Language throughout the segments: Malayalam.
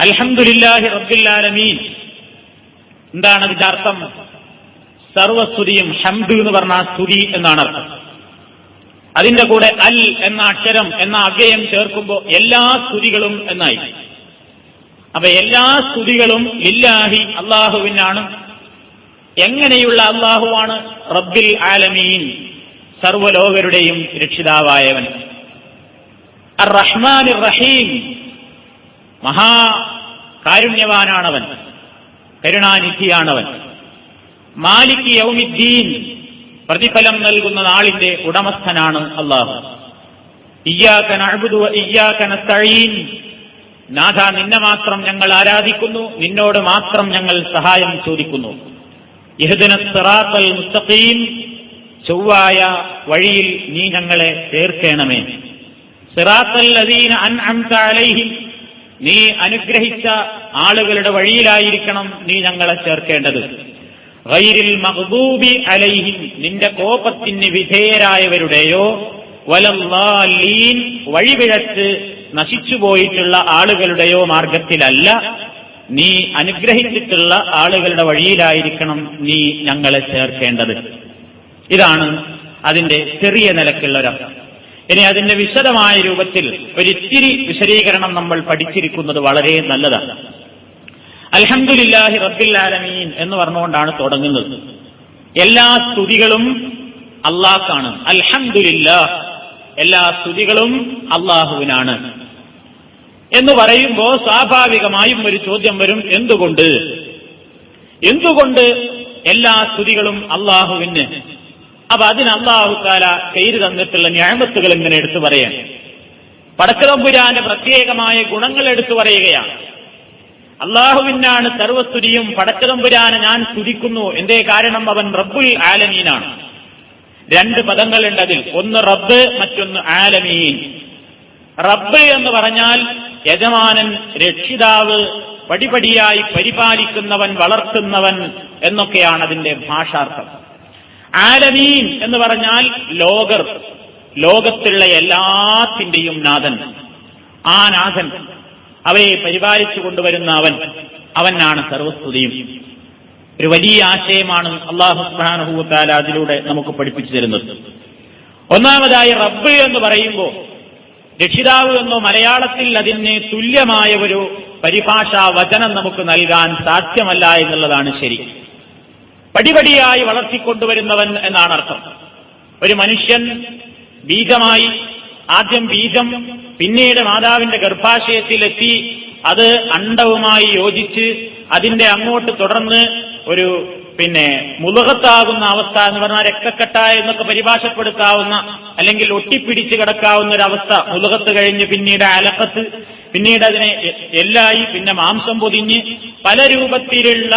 അൽഹംദുലില്ലാഹി റബ്ബില്ലാലമീൻ എന്താണ് അതിന്റെ അർത്ഥം? സർവസ്തുതിയും ഹംദ് എന്ന് പറഞ്ഞ സ്തുതി എന്നാണ് അർത്ഥം. അതിന്റെ കൂടെ അൽ എന്ന അക്ഷരം എന്ന അവ്യയം ചേർക്കുമ്പോൾ എല്ലാ സ്തുതികളും എന്നായി. അപ്പൊ എല്ലാ സ്തുതികളും ഇല്ലാഹി അള്ളാഹുവിനാണ്. എങ്ങനെയുള്ള അള്ളാഹുവാണ്? റബ്ബിൽ ആലമീൻ. സർവലോകരുടെയും രക്ഷിതാവായവൻ. റഹ്മാൻ റഹീം. മഹാ കാരുണ്യവാനാണവൻ. കരുണാനിധിയാണവൻ. മാലിക് യൗമിദ്ദീൻ പ്രതിഫലം നൽകുന്ന നാളിന്റെ ഉടമസ്ഥനാണ് അള്ളാഹു. ഇയ്യാക നഅ്ബുദു വ ഇയ്യാക നസ്തഈൻ. നാഥ നിന്നെ മാത്രം ഞങ്ങൾ ആരാധിക്കുന്നു നിന്നോട് മാത്രം ഞങ്ങൾ സഹായം ചോദിക്കുന്നു. ഇഹ്ദിന സിറാത്തൽ മുസ്തഖീം. ചൊവ്വായ വഴിയിൽ നീ ഞങ്ങളെ ചേർക്കണമേ. സിറാത്തൽ അൻ അൻഅംത അലൈഹിം. നീ അനുഗ്രഹിച്ച ആളുകളുടെ വഴിയിലായിരിക്കണം നീ ഞങ്ങളെ ചേർക്കേണ്ടത്. ഗൈരിൽ മഹബൂബി അലൈഹി നിന്റെ കോപത്തിന് വിധേയരായവരുടെയോ വലല്ലാലീൻ വഴിവിഴച്ച് നശിച്ചുപോയിട്ടുള്ള ആളുകളുടെയോ മാർഗത്തിലല്ല നീ അനുഗ്രഹിച്ചിട്ടുള്ള ആളുകളുടെ വഴിയിലായിരിക്കണം നീ ഞങ്ങളെ ചേർക്കേണ്ടത്. ഇതാണ് അതിന്റെ ചെറിയ നിലക്കുള്ള ഒരർത്ഥം. ഇനി അതിന്റെ വിശദമായ രൂപത്തിൽ ഒരിത്തിരി വിശദീകരണം നമ്മൾ പഠിച്ചിരിക്കുന്നത് വളരെ നല്ലതാണ്. അലഹമുല്ലാഹി റബ്ബിൽ ആലമീൻ എന്ന് പറഞ്ഞുകൊണ്ടാണ് തുടങ്ങുന്നത്. എല്ലാ സ്തുതികളും അള്ളാഹ്ക്കാണ്. അൽഹംദുലില്ലാ എല്ലാ സ്തുതികളും അള്ളാഹുവിനാണ്. എന്ന് പറയുമ്പോൾ സ്വാഭാവികമായും ഒരു ചോദ്യം വരും എന്തുകൊണ്ട്? എന്തുകൊണ്ട് എല്ലാ സ്തുതികളും അള്ളാഹുവിന്? അപ്പൊ അതിന് അള്ളാഹുക്കാല കയ്യിൽ തന്നിട്ടുള്ള ഞാമത്തുകൾ ഇങ്ങനെ എടുത്തു പറയാൻ. പടക്കതമ്പുരാന്റെ പ്രത്യേകമായ ഗുണങ്ങൾ എടുത്തു പറയുകയാണ്. അള്ളാഹുവിനാണ് സർവസ്തുതിയും പടച്ചതമ്പുരാനെ ഞാൻ സ്തുതിക്കുന്നു. എന്തേ കാരണം? അവൻ റബ്ബുൽ ആലമീനാണ്. രണ്ട് പദങ്ങളുണ്ട് അതിൽ. ഒന്ന് റബ്ബ് മറ്റൊന്ന് ആലമീൻ. റബ്ബ് എന്ന് പറഞ്ഞാൽ യജമാനൻ രക്ഷിതാവ് പടിപടിയായി പരിപാലിക്കുന്നവൻ വളർത്തുന്നവൻ എന്നൊക്കെയാണ് അതിന്റെ ഭാഷാർത്ഥം. ആലമീൻ എന്ന് പറഞ്ഞാൽ ലോകർ ലോകത്തുള്ള എല്ലാത്തിന്റെയും നാഥൻ. ആ നാഥൻ അവയെ പരിപാലിച്ചു കൊണ്ടുവരുന്ന അവൻ അവനാണ് സർവസ്തുതിയും. ഒരു വലിയ ആശയമാണ് അള്ളാഹു സുബ്ഹാനഹു അതിലൂടെ നമുക്ക് പഠിപ്പിച്ചു തരുന്നത്. ഒന്നാമതായി റബ്ബ് എന്ന് പറയുമ്പോൾ രക്ഷിതാവ് എന്നോ മലയാളത്തിൽ അതിന് തുല്യമായ ഒരു പരിഭാഷാ വചനം നമുക്ക് നൽകാൻ സാധ്യമല്ല എന്നുള്ളതാണ് ശരി. പടിപടിയായി വളർത്തിക്കൊണ്ടുവരുന്നവൻ എന്നാണ് അർത്ഥം. ഒരു മനുഷ്യൻ ബീജമായി ആദ്യം ബീജം പിന്നീട് മാതാവിന്റെ ഗർഭാശയത്തിലെത്തി അത് അണ്ടവുമായി യോജിച്ച് അതിന്റെ അങ്ങോട്ട് തുടർന്ന് ഒരു പിന്നെ മുലകത്താകുന്ന അവസ്ഥ എന്ന് പറഞ്ഞാൽ രക്തക്കെട്ട എന്നൊക്കെ പരിഭാഷപ്പെടുത്താവുന്ന അല്ലെങ്കിൽ ഒട്ടിപ്പിടിച്ച് കിടക്കാവുന്ന ഒരു അവസ്ഥ മുലകത്ത് കഴിഞ്ഞ് പിന്നീട് അലക്കത്ത് പിന്നീട് അതിനെ എല്ലായി പിന്നെ മാംസം പൊതിഞ്ഞ് പല രൂപത്തിലുള്ള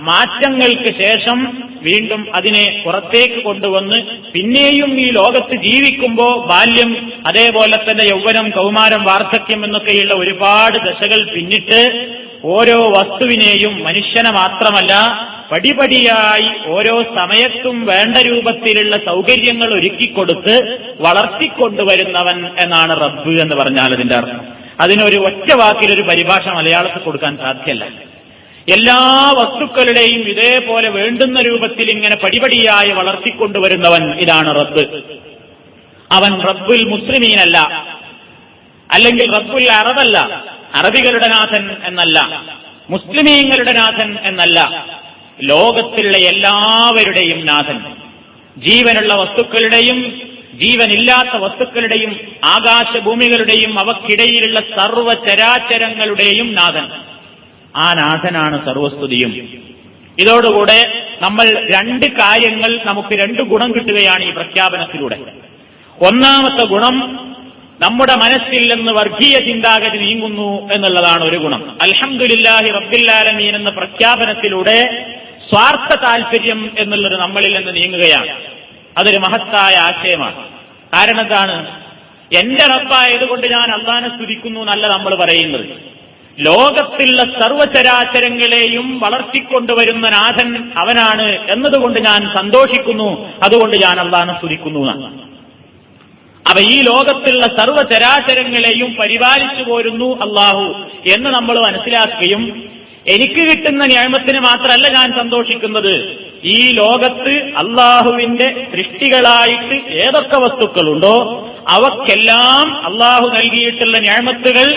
മാറ്റങ്ങൾക്ക് ശേഷം വീണ്ടും അതിനെ പുറത്തേക്ക് കൊണ്ടുവന്ന് പിന്നെയും ഈ ലോകത്ത് ജീവിക്കുമ്പോൾ ബാല്യം അതേപോലെ തന്നെ യൗവനം കൗമാരം വാർദ്ധക്യം എന്നൊക്കെയുള്ള ഒരുപാട് ദശകൾ പിന്നിട്ട് ഓരോ വസ്തുവിനെയും മനുഷ്യനെ മാത്രമല്ല പടിപടിയായി ഓരോ സമയത്തും വേണ്ട രൂപത്തിലുള്ള സൗകര്യങ്ങൾ ഒരുക്കിക്കൊടുത്ത് വളർത്തിക്കൊണ്ടുവരുന്നവൻ എന്നാണ് റബ്ബ് എന്ന് പറഞ്ഞാൽ അതിന്റെ അർത്ഥം. അതിനൊരു ഒറ്റ വാക്കിലൊരു പരിഭാഷ മലയാളത്തിൽ കൊടുക്കാൻ സാധ്യമല്ല എല്ലാ വസ്തുക്കളുടെയും ഇതേപോലെ വേണ്ടുന്ന രൂപത്തിൽ ഇങ്ങനെ പടിപടിയായി വളർത്തിക്കൊണ്ടുവരുന്നവൻ ഇതാണ് റബ്ബ്. അവൻ റബ്ബുൽ മുസ്ലിമീനല്ല. അല്ലെങ്കിൽ റബ്ബുൽ അറബല്ല. അറബികളുടെ നാഥൻ എന്നല്ല. മുസ്ലിമീങ്ങളുടെ നാഥൻ എന്നല്ല. ലോകത്തിലുള്ള എല്ലാവരുടെയും നാഥൻ. ജീവനുള്ള വസ്തുക്കളുടെയും ജീവനില്ലാത്ത വസ്തുക്കളുടെയും ആകാശഭൂമികളുടെയും അവക്കിടയിലുള്ള സർവചരാചരങ്ങളുടെയും നാഥൻ. ആ നാഥനാണ് സർവസ്തുതിയും. ഇതോടുകൂടെ നമ്മൾ രണ്ട് കാര്യങ്ങൾ നമുക്ക് രണ്ട് ഗുണം കിട്ടുകയാണ് ഈ പ്രഖ്യാപനത്തിലൂടെ. ഒന്നാമത്തെ ഗുണം നമ്മുടെ മനസ്സിൽ നിന്ന് വർഗീയ ചിന്താഗതി നീങ്ങുന്നു എന്നുള്ളതാണ് ഒരു ഗുണം. അൽഹംദുലില്ലാഹി റബ്ബില്ലാലമീൻ എന്ന പ്രഖ്യാപനത്തിലൂടെ സ്വാർത്ഥ താല്പര്യം എന്നുള്ളത് നമ്മളിൽ നിന്ന് നീങ്ങുകയാണ്. അതൊരു മഹത്തായ ആശയമാണ്. കാരണം എന്താണ്? എന്റെ റബ്ബായതുകൊണ്ട് ഞാൻ അള്ളാനെ സ്തുതിക്കുന്നു എന്നല്ല നമ്മൾ പറയുന്നത്. ലോകത്തിലുള്ള സർവചരാചരങ്ങളെയും വളർത്തിക്കൊണ്ടുവരുന്ന നാഥൻ അവനാണ് എന്നതുകൊണ്ട് ഞാൻ സന്തോഷിക്കുന്നു. അതുകൊണ്ട് ഞാൻ അള്ളാഹനെ സ്തുതിക്കുന്നു അപ്പൊ ഈ ലോകത്തുള്ള സർവചരാചരങ്ങളെയും പരിപാലിച്ചു പോരുന്നു അള്ളാഹു എന്ന് നമ്മൾ മനസ്സിലാക്കുകയും എനിക്ക് കിട്ടുന്ന ന്യായമത്തിന് മാത്രമല്ല ഞാൻ സന്തോഷിക്കുന്നത്. ഈ ലോകത്ത് അള്ളാഹുവിന്റെ സൃഷ്ടികളായിട്ട് ഏതൊക്കെ വസ്തുക്കളുണ്ടോ അവക്കെല്ലാം അള്ളാഹു നൽകിയിട്ടുള്ള ന്യായമത്തുകൾ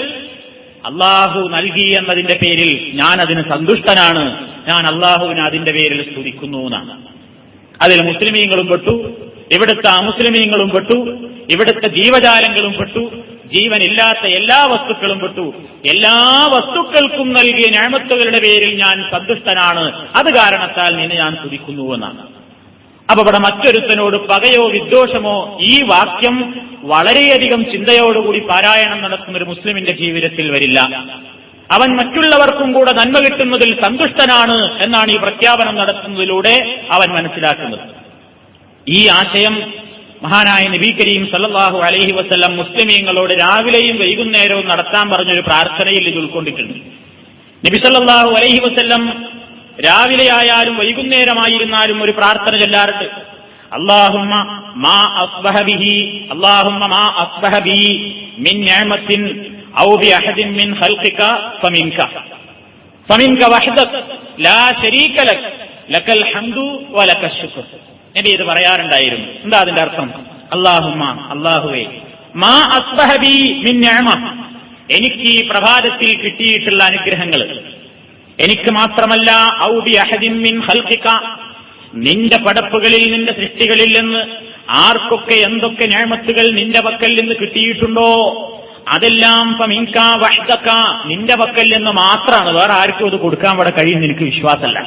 അള്ളാഹു നൽകി എന്നതിന്റെ പേരിൽ ഞാൻ അതിന് സന്തുഷ്ടനാണ്. ഞാൻ അള്ളാഹുവിനെ അതിന്റെ പേരിൽ സ്തുതിക്കുന്നു എന്നാണ്. അതിൽ മുസ്ലിമീങ്ങളും പെട്ടു ഇവിടുത്തെ അമുസ്ലിമീങ്ങളും പെട്ടു ഇവിടുത്തെ ജീവജാലങ്ങളും പെട്ടു ജീവനില്ലാത്ത എല്ലാ വസ്തുക്കളും പെട്ടു. എല്ലാ വസ്തുക്കൾക്കും നൽകിയ ഞാമത്തുകളുടെ പേരിൽ ഞാൻ സന്തുഷ്ടനാണ്. അത് കാരണത്താൽ നിന്നെ ഞാൻ സ്തുതിക്കുന്നു എന്നാണ്. അപ്പൊ ഇവിടെ മറ്റൊരുത്തനോട് പകയോ വിദ്വേഷമോ ഈ വാക്യം വളരെയധികം ചിന്തയോടുകൂടി പാരായണം നടത്തുന്ന ഒരു മുസ്ലിമിന്റെ ജീവിതത്തിൽ വരില്ല. അവൻ മറ്റുള്ളവർക്കും കൂടെ നന്മ കിട്ടുന്നതിൽ സന്തുഷ്ടനാണ് എന്നാണ് ഈ പ്രഖ്യാപനം നടത്തുന്നതിലൂടെ അവൻ മനസ്സിലാക്കുന്നത്. ഈ ആശയം മഹാനായ നബി കരീം സല്ലല്ലാഹു അലൈഹി വസല്ലം മുസ്ലിമീങ്ങളോട് രാവിലെയും വൈകുന്നേരവും നടത്താൻ പറഞ്ഞൊരു പ്രാർത്ഥനയിൽ ഇത് ഉൾക്കൊണ്ടിട്ടുണ്ട്. നബി സല്ലാഹു അലഹി വസല്ലം രാവിലെ ആയാലും വൈകുന്നേരമായിരുന്നാലും ഒരു പ്രാർത്ഥന ചൊല്ലാറുണ്ട്. മാ മാ മിൻ അഹദിൻ മിൻ ഖൽഖിക ഫമിൻക. ഫമിൻക ലാ ശരീക ഹംദു നബി ഇത് പറയാറുണ്ടായിരുന്നു. എന്താ അതിന്റെ അർത്ഥം? അള്ളാഹുവേ മാ മിൻ എനിക്ക് ഈ പ്രഭാതത്തിൽ കിട്ടിയിട്ടുള്ള അനുഗ്രഹങ്ങൾ എനിക്ക് മാത്രമല്ല ഔബി അഹദിൻ ഖൽഖിക. നിന്റെ പടപ്പുകളിൽ നിന്റെ സൃഷ്ടികളിൽ നിന്ന് ആർക്കൊക്കെ എന്തൊക്കെ ഞാമത്തുകൾ നിന്റെ പക്കൽ നിന്ന് കിട്ടിയിട്ടുണ്ടോ? അതെല്ലാം ഫമിൻക വഹ്ദക. നിന്റെ പക്കൽ നിന്ന് മാത്രമാണ്. വേറെ ആർക്കും അത് കൊടുക്കാൻ ഇവിടെ കഴിയുന്ന എനിക്ക് വിശ്വാസമല്ല.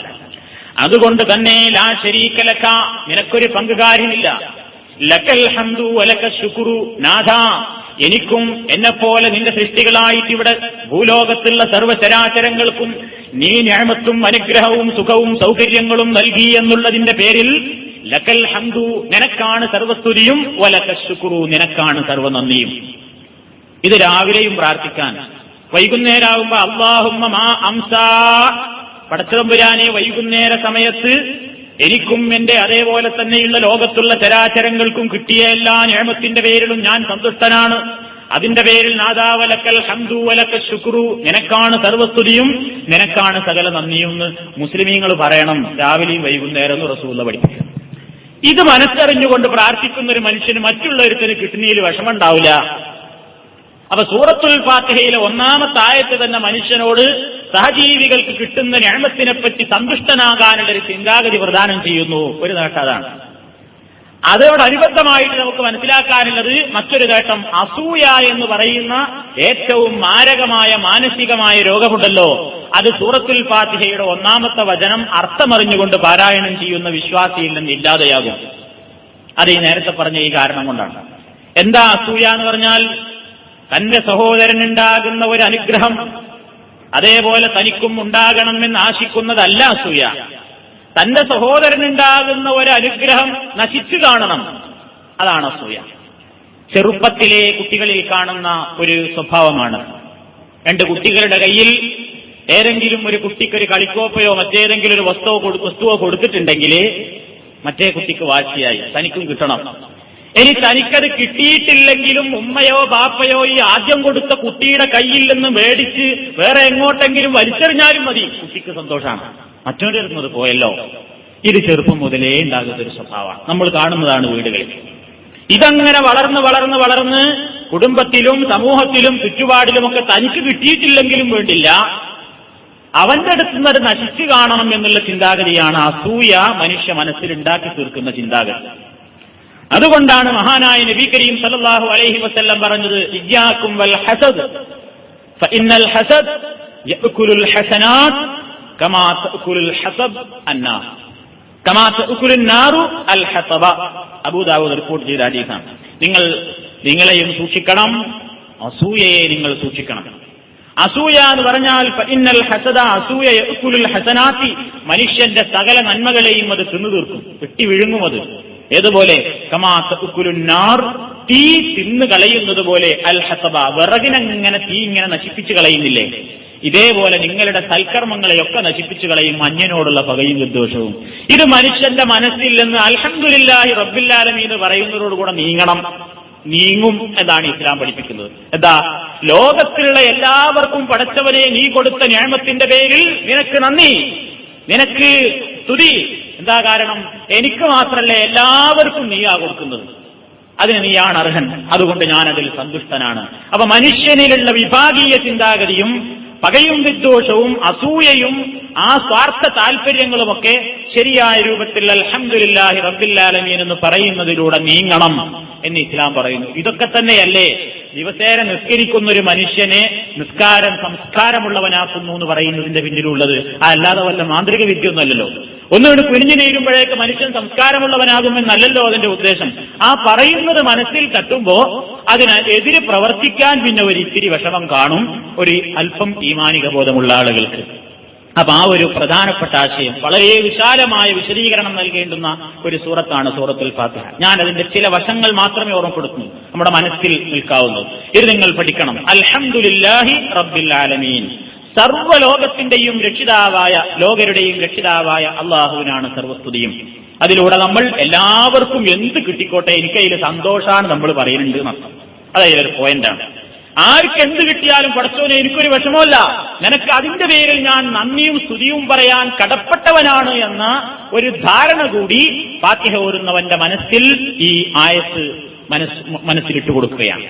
അതുകൊണ്ട് തന്നെ ലാ ശരീക്കലക്ക നിനക്കൊരു പങ്കുകാരിനില്ല ലക്കൽ ഹന്തു വലക ശുക്രു. നാഥ. എനിക്കും എന്നെപ്പോലെ നിന്റെ സൃഷ്ടികളായിട്ട് ഇവിടെ ഭൂലോകത്തുള്ള സർവചരാചരങ്ങൾക്കും നീ ഞാമത്തും അനുഗ്രഹവും സുഖവും സൗകര്യങ്ങളും നൽകി എന്നുള്ളതിന്റെ പേരിൽ ലക്കൽ ഹംദു നിനക്കാണ് സർവസ്തുതിയും വലക ശുക്രു നിനക്കാണ് സർവനന്ദിയും. ഇത് രാവിലെയും പ്രാർത്ഥിക്കാൻ. വൈകുന്നേരമാകുമ്പോ അള്ളാഹുമ്മ മാ അംസാ. പടച്ചതമ്പുരാനെ വൈകുന്നേര സമയത്ത് എനിക്കും എന്റെ അതേപോലെ തന്നെയുള്ള ലോകത്തുള്ള ചരാചരങ്ങൾക്കും കിട്ടിയ എല്ലാ നിയമത്തിന്റെ പേരിലും ഞാൻ സന്തുഷ്ടനാണ്. അതിന്റെ പേരിൽ നാദാവലക്കൽ ഹംദു ശുക്രു. നിനക്കാണ് സർവസ്തുതിയും നിനക്കാണ് സകല നന്ദിയും എന്ന് മുസ്ലിമീങ്ങൾ പറയണം. രാവിലെയും വൈകുന്നേരം റസൂള്ള പഠിപ്പിക്കും ഇത് മനസ്സറിഞ്ഞുകൊണ്ട് പ്രാർത്ഥിക്കുന്ന ഒരു മനുഷ്യന് മറ്റുള്ളവരുത്തിന് കിട്ടുന്നതിൽ വിഷമമുണ്ടാവില്ല. അപ്പൊ സൂറത്തുൽ ഫാത്തിഹയിലെ ഒന്നാമത്തെ ആയത്ത് തന്നെ മനുഷ്യനോട് സഹജീവികൾക്ക് കിട്ടുന്ന ഞാമത്തിനെ പറ്റി സന്തുഷ്ടനാകാനുള്ള ഒരു ചിന്താഗതി പ്രദാനം ചെയ്യുന്നു. ഒരു നേട്ടം അതാണ്. അതോടനുബന്ധമായിട്ട് നമുക്ക് മനസ്സിലാക്കാനുള്ളത് മറ്റൊരു നേട്ടം അസൂയ എന്ന് പറയുന്ന ഏറ്റവും മാരകമായ മാനസികമായ രോഗമുണ്ടല്ലോ. അത് സൂറത്തുൽ ഫാത്തിഹയുടെ ഒന്നാമത്തെ വചനം അർത്ഥമറിഞ്ഞുകൊണ്ട് പാരായണം ചെയ്യുന്ന വിശ്വാസിയിൽ നിന്ന് ഇല്ലാതെയാകും. അത് ഈ നേരത്തെ പറഞ്ഞ ഈ കാരണം കൊണ്ടാണ്. എന്താ അസൂയ എന്ന് പറഞ്ഞാൽ? തന്റെ സഹോദരനുണ്ടാകുന്ന ഒരു അനുഗ്രഹം അതേപോലെ തനിക്കും ഉണ്ടാകണമെന്ന് ആശിക്കുന്നതല്ല അസൂയ. തന്റെ സഹോദരനുണ്ടാകുന്ന ഒരു അനുഗ്രഹം നശിച്ചു കാണണം. അതാണ് അസൂയ. ചെറുപ്പത്തിലെ കുട്ടികളിൽ കാണുന്ന ഒരു സ്വഭാവമാണ്. രണ്ട് കുട്ടികളുടെ കയ്യിൽ ഏതെങ്കിലും ഒരു കുട്ടിക്ക് ഒരു കളിക്കോപ്പയോ മറ്റേതെങ്കിലും ഒരു വസ്തുവോ വസ്തുവോ കൊടുത്തിട്ടുണ്ടെങ്കിൽ മറ്റേ കുട്ടിക്ക് വാശിയായി തനിക്കും കിട്ടണം. ഇനി തനിക്കത് കിട്ടിയിട്ടില്ലെങ്കിലും ഉമ്മയോ ബാപ്പയോ ഈ ആദ്യം കൊടുത്ത കുട്ടിയുടെ കയ്യിൽ നിന്ന് മേടിച്ച് വേറെ എങ്ങോട്ടെങ്കിലും വലിച്ചെറിഞ്ഞാലും മതി. കുട്ടിക്ക് സന്തോഷമാണ്. മറ്റൊരു പോയല്ലോ. ഇത് ചെറുപ്പം മുതലേ ഉണ്ടാകുന്ന ഒരു സ്വഭാവമാണ്. നമ്മൾ കാണുന്നതാണ് വീടുകളിൽ ഇതങ്ങനെ വളർന്ന് വളർന്ന് വളർന്ന് കുടുംബത്തിലും സമൂഹത്തിലും ചുറ്റുപാടിലുമൊക്കെ തനിക്ക് കിട്ടിയിട്ടില്ലെങ്കിലും വേണ്ടില്ല. അവന്റെ അടുത്ത് നിന്ന് നശിച്ചു കാണണം എന്നുള്ള ചിന്താഗതിയാണ് അസൂയ മനുഷ്യ മനസ്സിൽ ഉണ്ടാക്കി തീർക്കുന്ന ചിന്താഗതി. അതുകൊണ്ടാണ് മഹാനായ നബി കരീം സല്ലല്ലാഹു അലൈഹി വസല്ലം പറഞ്ഞത് ഇയ്യാക്കും വൽ ഹസദ് ഫഇന്നൽ ഹസദ് യഅകുലുൽ ഹസനാത് കമാ തഅകുലുൽ ഹസബ് അന്നാർ. കമാ തഅകുലുൻ അൽ ഹസബ. അബൂദാവൂദ് റിപ്പോർട്ട് ചെയ്ത ഹദീസാണ്. നിങ്ങൾ നിങ്ങളെയും സൂക്ഷിക്കണം അസൂയയെ നിങ്ങൾ സൂക്ഷിക്കണം. അസൂയ എന്ന് പറഞ്ഞാൽ ഇന്നൽ ഹസദ അസൂയ ഹസനാത്തി. മനുഷ്യന്റെ സകല നന്മകളെയും അത് തിന്നു തീർക്കും വെട്ടി വിഴുങ്ങും അത്. ഏതുപോലെ? കമാർ തീ തിന്ന് കളയുന്നത് പോലെ അൽ ഹസബ വിറകിനങ്ങനെ തീ ഇങ്ങനെ നശിപ്പിച്ചു കളയുന്നില്ലേ? ഇതേപോലെ നിങ്ങളുടെ സൽക്കർമ്മങ്ങളെയൊക്കെ നശിപ്പിച്ചു കളയും അന്യനോടുള്ള പകയും വിദ്വേഷവും ഇത് മനുഷ്യന്റെ മനസ്സിൽ നിന്ന് അൽഹംദുലില്ലാഹി റബ്ബില്ലാലമീ എന്ന് പറയുന്നതോടുകൂടെ നീങ്ങണം. നീങ്ങും എന്നാണ് ഇസ്ലാം പഠിപ്പിക്കുന്നത്. എന്താ? ലോകത്തിലുള്ള എല്ലാവർക്കും പഠിച്ചവരെ നീ കൊടുത്ത ഞാമത്തിന്റെ പേരിൽ നിനക്ക് നന്ദി. നിനക്ക് സ്തുതി. എന്താ കാരണം? എനിക്ക് മാത്രമല്ലേ എല്ലാവർക്കും നീയാ കൊടുക്കുന്നത്. അതിന് നീയാണ് അർഹൻ. അതുകൊണ്ട് ഞാൻ അതിൽ സന്തുഷ്ടനാണ്. അപ്പൊ മനുഷ്യനിലുള്ള വിഭാഗീയ ചിന്താഗതിയും പകയും വിദ്വേഷവും അസൂയയും ആ സ്വാർത്ഥ താല്പര്യങ്ങളുമൊക്കെ ശരിയായ രൂപത്തിൽ അലഹമുല്ലാഹി റബ്ബില്ലാലമീൻ എന്ന് പറയുന്നതിലൂടെ നീങ്ങണം എന്ന് ഇസ്ലാം പറയുന്നു. ഇതൊക്കെ തന്നെയല്ലേ? ദിവസേന നിസ്കരിക്കുന്ന ഒരു മനുഷ്യനെ നിസ്കാരം സംസ്കാരമുള്ളവനാക്കുന്നു എന്ന് പറയുന്നതിന്റെ പിന്നിലുള്ളത്. അല്ലാതെ വല്ല മാന്ത്രിക വിദ്യയൊന്നുമല്ലല്ലോ. ഒന്നുകൊണ്ട് കുനിഞ്ഞു നീരുമ്പോഴേക്ക് മനുഷ്യൻ സംസ്കാരമുള്ളവനാകുമെന്നല്ലല്ലോ അതിന്റെ ഉദ്ദേശം. ആ പറയുന്നത് മനസ്സിൽ തട്ടുമ്പോ അതിന് എതിര് പ്രവർത്തിക്കാൻ പിന്നെ ഒരു ഇത്തിരി വിഷമം കാണും. ഒരു അല്പം ഈമാനിക ബോധമുള്ള ആളുകൾക്ക്. അപ്പൊ ആ ഒരു പ്രധാനപ്പെട്ട ആശയം വളരെ വിശാലമായ വിശദീകരണം നൽകേണ്ടുന്ന ഒരു സൂറത്താണ് സൂറത്തുൽ ഫാത്തിഹ. ഞാൻ അതിന്റെ ചില വശങ്ങൾ മാത്രമേ ഓർമ്മപ്പെടുത്തുന്നു. നമ്മുടെ മനസ്സിൽ നിൽക്കാവുന്നു. ഇത് നിങ്ങൾ പഠിക്കണം. അൽഹംദുലില്ലാഹി റബ്ബിൽ ആലമീൻ. സർവലോകത്തിന്റെയും രക്ഷിതാവായ ലോകരുടെയും രക്ഷിതാവായ അള്ളാഹുവിനാണ് സർവസ്തുതിയും. അതിലൂടെ നമ്മൾ എല്ലാവർക്കും എന്ത് കിട്ടിക്കോട്ടെ എനിക്ക് അതിൽ സന്തോഷാണ് നമ്മൾ പറയുന്നുണ്ട് എന്നർത്ഥം. ഒരു പോയിന്റാണ് ആർക്ക് എന്ത് കിട്ടിയാലും പടച്ചോനെ എനിക്കൊരു വിഷമമല്ല നിനക്ക് അതിന്റെ പേരിൽ ഞാൻ നന്ദിയും സ്തുതിയും പറയാൻ കടപ്പെട്ടവനാണ് എന്ന ഒരു ധാരണ കൂടി ഫാത്തിഹ ഓരുന്നവന്റെ മനസ്സിൽ ഈ ആയത്ത് മനസ്സ് മനസ്സിലിട്ട് കൊടുക്കുകയാണ്.